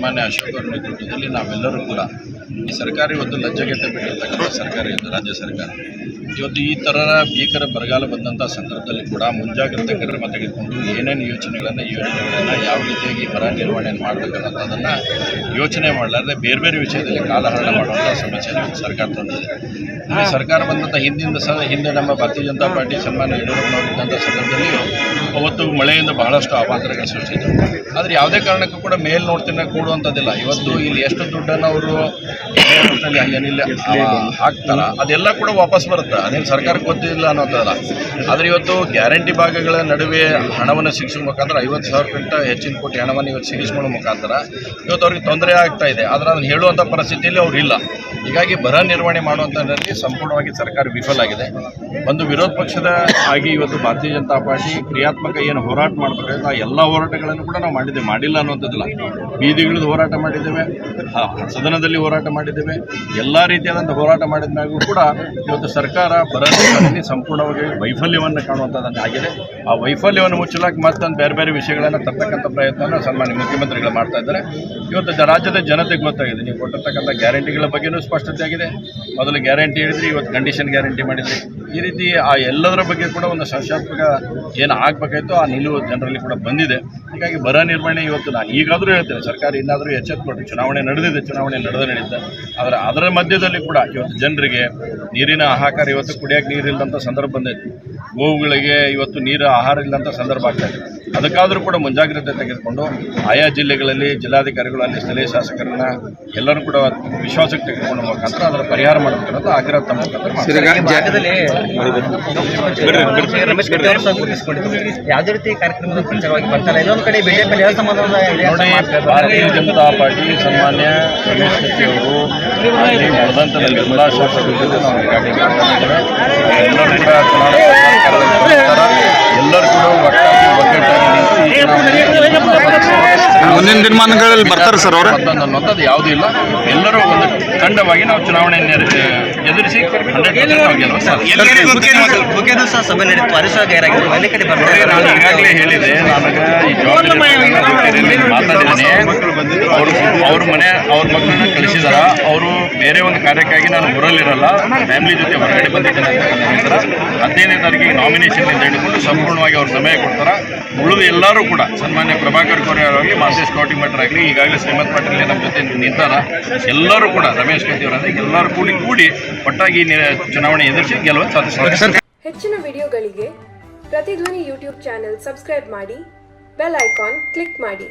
ಸನ್ಮಾನ್ಯ ಅಶೋಕ್ ಅವರ ನೇತೃತ್ವದಲ್ಲಿ ನಾವೆಲ್ಲರೂ ಕೂಡ ಈ ಸರ್ಕಾರ ಇವತ್ತು ಲಜ್ಜೆಗೆಟ್ಟ ಬಿಟ್ಟಿರ್ತಕ್ಕಂಥ ಸರ್ಕಾರ ಇದು, ರಾಜ್ಯ ಸರ್ಕಾರ. ಇವತ್ತು ಈ ಥರ ಭೀಕರ ಬರಗಾಲ ಬಂದಂಥ ಸಂದರ್ಭದಲ್ಲಿ ಕೂಡ ಮುಂಜಾಗ್ರತೆ ಕ್ರಮ ತೆಗೆದುಕೊಂಡು ಏನೇನು ಯೋಚನೆಗಳನ್ನು ಯೋಜನೆಗಳನ್ನು ಯಾವ ರೀತಿಯಾಗಿ ಬರ ನಿರ್ವಹಣೆಯನ್ನು ಮಾಡಬೇಕನ್ನೋದನ್ನು ಯೋಚನೆ ಮಾಡಲಾರ್ದೆ ಬೇರೆ ಬೇರೆ ವಿಷಯದಲ್ಲಿ ಕಾಲಹರಣ ಮಾಡುವಂಥ ಸಮಸ್ಯೆ ಸರ್ಕಾರ ತಂದಿದೆ. ಈ ಸರ್ಕಾರ ಬಂದಂಥ ಹಿಂದಿನ ಸಹ ಹಿಂದೆ ನಮ್ಮ ಭಾರತೀಯ ಜನತಾ ಪಾರ್ಟಿ ಸನ್ಮಾನ ಯಡಿಯೂರಪ್ಪನವರಿದ್ದಂಥ ಸಂದರ್ಭದಲ್ಲಿ ಅವತ್ತು ಮಳೆಯಿಂದ ಬಹಳಷ್ಟು ಅವಾಂತರಗಳು ಸೃಷ್ಟಿಸಿದ್ದವು ಆದರೆ ಯಾವುದೇ ಕಾರಣಕ್ಕೂ ಕೂಡ ಮೇಲ್ ನೋಡ್ತಿನ ಕೂಡುವಂಥದ್ದಿಲ್ಲ ಇವತ್ತು ಇಲ್ಲಿ ಎಷ್ಟು ದುಡ್ಡನ್ನು ಅವರು ಏನಿಲ್ಲ ಹಾಕ್ತಾರ, ಅದೆಲ್ಲ ಕೂಡ ವಾಪಸ್ ಬರುತ್ತೆ. ಅದೇನು ಸರ್ಕಾರಕ್ಕೆ ಗೊತ್ತಿಲ್ಲ ಅನ್ನೋದಲ್ಲ. ಆದರೆ ಇವತ್ತು ಗ್ಯಾರಂಟಿ ಭಾಗಗಳ ನಡುವೆ ಹಣವನ್ನು ಸಿಗಿಸೋ ಮುಖಾಂತರ ಐವತ್ತು ಸಾವಿರಕ್ಕಿಂತ ಹೆಚ್ಚಿನ ಕೋಟಿ ಹಣವನ್ನು ಇವತ್ತು ಸಿಗಿಸ್ಕೊಳ್ಳೋ ಮುಖಾಂತರ ಇವತ್ತು ಅವ್ರಿಗೆ ತೊಂದರೆ ಆಗ್ತಾ ಇದೆ. ಆದರೆ ಅದನ್ನು ಹೇಳುವಂಥ ಪರಿಸ್ಥಿತಿಯಲ್ಲಿ ಅವ್ರು ಇಲ್ಲ. ಹೀಗಾಗಿ ಬರ ನಿರ್ವಹಣೆ ಮಾಡುವಂಥದ್ರಲ್ಲಿ ಸಂಪೂರ್ಣವಾಗಿ ಸರ್ಕಾರ ವಿಫಲ ಆಗಿದೆ. ಒಂದು ವಿರೋಧ ಪಕ್ಷದ ಆಗಿ ಇವತ್ತು ಭಾರತೀಯ ಜನತಾ ಪಾರ್ಟಿ ಕ್ರಿಯಾತ್ಮಕ ಏನು ಹೋರಾಟ ಮಾಡಬೇಕಾದ್ರೆ ಆ ಎಲ್ಲ ಹೋರಾಟಗಳನ್ನು ಕೂಡ ನಾವು ಮಾಡಿದ್ದೆ ಮಾಡಿಲ್ಲ ಅನ್ನುವಂಥದ್ದಿಲ್ಲ. ಹೋರಾಟ ಮಾಡಿದ್ದೇವೆ. ಸದನದಲ್ಲಿ ಹೋರಾಟ ಮಾಡಿದ್ದೇವೆ. ಎಲ್ಲ ರೀತಿಯಾದಂಥ ಹೋರಾಟ ಮಾಡಿದ ಮ್ಯಾಗೂ ಕೂಡ ಇವತ್ತು ಸರ್ಕಾರ ಬರಲಿ ಸಂಪೂರ್ಣವಾಗಿ ವೈಫಲ್ಯವನ್ನು ಕಾಣುವಂಥದ್ದನ್ನು ಆಗಿದೆ. ಆ ವೈಫಲ್ಯವನ್ನು ಮುಚ್ಚಲಾಗಿ ಮತ್ತೊಂದು ಬೇರೆ ಬೇರೆ ವಿಷಯಗಳನ್ನು ತರ್ತಕ್ಕಂಥ ಪ್ರಯತ್ನವನ್ನು ಸನ್ಮಾನ್ಯ ಮುಖ್ಯಮಂತ್ರಿಗಳು ಮಾಡ್ತಾ ಇದ್ದಾರೆ. ಇವತ್ತು ರಾಜ್ಯದ ಜನತೆಗೆ ಗೊತ್ತಾಗಿದೆ. ನೀವು ಕೊಟ್ಟಿರ್ತಕ್ಕಂಥ ಗ್ಯಾರಂಟಿಗಳ ಬಗ್ಗೆನೂ ಸ್ಪಷ್ಟತೆ ಆಗಿದೆ ಮೊದಲು ಗ್ಯಾರಂಟಿ ಹೇಳಿದ್ರಿ, ಇವತ್ತು ಕಂಡೀಷನ್ ಗ್ಯಾರಂಟಿ ಮಾಡಿದ್ರಿ. ಈ ರೀತಿ ಆ ಎಲ್ಲದರ ಬಗ್ಗೆ ಕೂಡ ಒಂದು ಸಶಾತ್ಮಕ ಏನು ಆಗಬೇಕಾಯ್ತು ಆ ನಿಲುವು ಜನರಲ್ಲಿ ಕೂಡ ಬಂದಿದೆ. ಹೀಗಾಗಿ ಬರ ನಿರ್ವಹಣೆ ಇವತ್ತು ನಾನು ಈಗಾದರೂ ಹೇಳ್ತೇನೆ. ಸರ್ಕಾರ ಇನ್ನಾದರೂ ಎಚ್ಚೆತ್ತುಕೊಟ್ಟು ಚುನಾವಣೆ ನಡೆದಿದೆ, ಚುನಾವಣೆ ನಡೆದ ನಡೆಯುತ್ತೆ ಆದರೆ ಅದರ ಮಧ್ಯದಲ್ಲಿ ಕೂಡ ಇವತ್ತು ಜನರಿಗೆ ನೀರಿನ ಹಾಹಾಕಾರ ಇವತ್ತು ಕುಡಿಯೋಕೆ ನೀರು ಇಲ್ಲದಂಥ ಸಂದರ್ಭ ಬಂದೈತಿ. ಗೋವುಗಳಿಗೆ ಇವತ್ತು ನೀರು ಆಹಾರ ಇಲ್ಲದಂಥ ಸಂದರ್ಭ ಆಗ್ತಾ ಇದೆ ಅದಕ್ಕಾದರೂ ಕೂಡ ಮುಂಜಾಗ್ರತೆ ತೆಗೆದುಕೊಂಡು ಆಯಾ ಜಿಲ್ಲೆಗಳಲ್ಲಿ ಜಿಲ್ಲಾಧಿಕಾರಿಗಳು ಅಲ್ಲಿ ಸ್ಥಳೀಯ ಶಾಸಕರನ್ನ ಎಲ್ಲರೂ ಕೂಡ ವಿಶ್ವಾಸಕ್ಕೆ ತೆಗೆದುಕೊಂಡು ಮುಖಾಂತರ ಅದರ ಪರಿಹಾರ ಮಾಡಬೇಕು ಅನ್ನೋದು ಆಗ್ರಹ ತಮ್ಮ ಯಾವುದೇ ರೀತಿ ಕಾರ್ಯಕ್ರಮದ ಪ್ರಚಾರವಾಗಿ ಇನ್ನೊಂದು ಕಡೆ ಬಿಜೆಪಿ ಭಾರತೀಯ ಜನತಾ ಪಾರ್ಟಿ ಸನ್ಮಾನ್ಯ ರಮೇಶ್ ಅವರು ಶಾಸಕರ ಜೊತೆ ನಾವು ಮುಂದಿನ ದಿನಮಾನಗಳಲ್ಲಿ ಬರ್ತಾರೆ ಸರ್ ಅವರು. ಮತ್ತೊಂದು ಅನ್ನೋದು ಯಾವುದೂ ಇಲ್ಲ. ಎಲ್ಲರೂ ಒಂದು ತಂಡವಾಗಿ ನಾವು ಚುನಾವಣೆಯನ್ನು ಎದುರಿಸಿ 100% ನಾವು ಗೆಲ್ಲುವ ಸಾಧ್ಯ. ಸಹ ಸಭೆ ನಡೀತು. ಅದು ಸಹ ಗೈರಾಗಿತ್ತು ಅಲ್ಲಿ ಕಡೆ ಬರ್ತಾರೆ? ನಾನು ಈಗಾಗಲೇ ಹೇಳಿದೆ ನಾನು ಈ ಜವಾಬ್ದಾರಿ ಮಾತಾಡಿದ್ದೇನೆ ಅವರು ಅವ್ರ ಮನೆ ಅವ್ರ ಮಕ್ಕಳನ್ನ ಕಳಿಸಿದಾರ. ಅವರು ಬೇರೆ ಒಂದು ಕಾರ್ಯಕ್ಕಾಗಿ ನಾನು ಊರಲ್ಲಿರಲ್ಲ ಫ್ಯಾಮಿಲಿ ಜೊತೆ ಹೊರಗಡೆ ಬಂದಿದ್ದೇನೆ ಅಂತ ಹೇಳಿದ್ರು. ಹದಿನೈದನೇ ತಾರೀಕಿಗೆ ಅಂತ ಹೇಳ್ಕೊಂಡು ಸಂಪೂರ್ಣವಾಗಿ ಅವ್ರ ಸಮಯ ಕೊಡ್ತಾರೆ. ಉಳಿದು ಎಲ್ಲರೂ ಕೂಡ ಸನ್ಮಾನ್ಯ ಪ್ರಭಾಕರ್ ಕೋರಿ ಅವರಾಗಲಿ ಮಾತೇಶ್ ಕೌಟಿಂಗ್ ಭಟ್ರು ಆಗಲಿ ಈಗಾಗಲೇ ಶ್ರೀಮಂತ್ ಪಾಟೀಲ್ ನಮ್ಮ ಜೊತೆ ನಿಂತಾರ. ಎಲ್ಲರೂ ಕೂಡ ರಮೇಶ್ ಕತ್ತಿ ಅವರಾದ್ರೆ ಎಲ್ಲರೂ ಕೂಡಿ ಕೂಡಿ ಒಟ್ಟಾಗಿ ಚುನಾವಣೆ ಎದುರಿಸಿ ಗೆಲುವನ್ನು ಸಾಧಿಸ್ತಾರೆ ಹೆಚ್ಚಿನ ವಿಡಿಯೋಗಳಿಗೆ ಪ್ರತಿಧ್ವನಿ ಯೂಟ್ಯೂಬ್ ಚಾನೆಲ್ ಸಬ್ಸ್ಕ್ರೈಬ್ ಮಾಡಿ ಬೆಲ್ ಐಕಾನ್ ಕ್ಲಿಕ್ ಮಾಡಿ.